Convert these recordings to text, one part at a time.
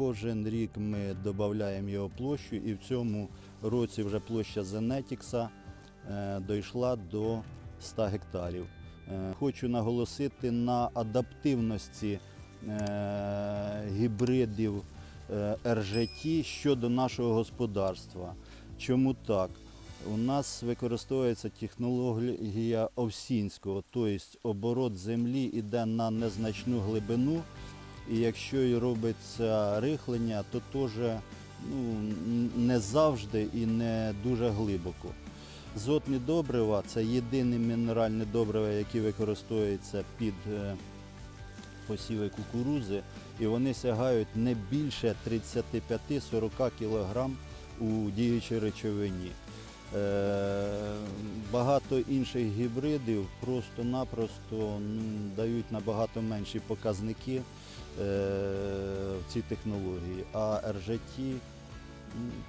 Кожен рік ми додаємо його площу і в цьому році вже площа Зенетікса е, дійшла до 100 гектарів. Е, Хочу наголосити на адаптивності е, гібридів РЖТ щодо нашого господарства. Чому так? У нас використовується технологія Овсінського, тобто оборот землі йде на незначну глибину, і якщо і робиться рихлення, то теж ну, не завжди і не дуже глибоко. Зотні добрива це єдине мінеральне добриво, яке використовується під е, посіви кукурузи, і вони сягають не більше 35-40 кг у діючій речовині. Багато інших гібридів просто-напросто дають набагато менші показники е, в цій технології, а РЖТ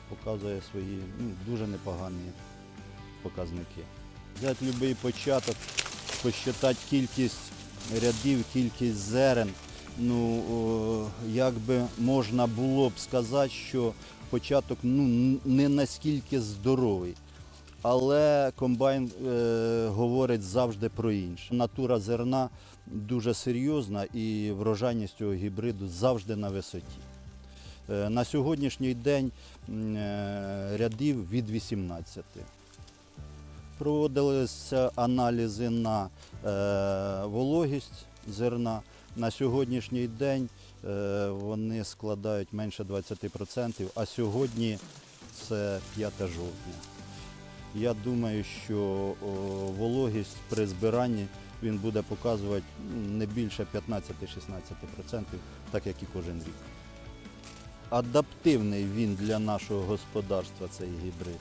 показує свої дуже непогані показники. Взяти будь-який початок, посчитати кількість рядів, кількість зерен. Ну, як би можна було б сказати, що початок ну, не наскільки здоровий. Але комбайн е, говорить завжди про інше. Натура зерна дуже серйозна і врожайність цього гібриду завжди на висоті. Е, на сьогоднішній день е, рядів від 18. Проводилися аналізи на е, вологість зерна. На сьогоднішній день е, вони складають менше 20%, а сьогодні це 5 жовтня. Я думаю, що вологість при збиранні він буде показувати не більше 15-16%, так як і кожен рік. Адаптивний він для нашого господарства цей гібрид.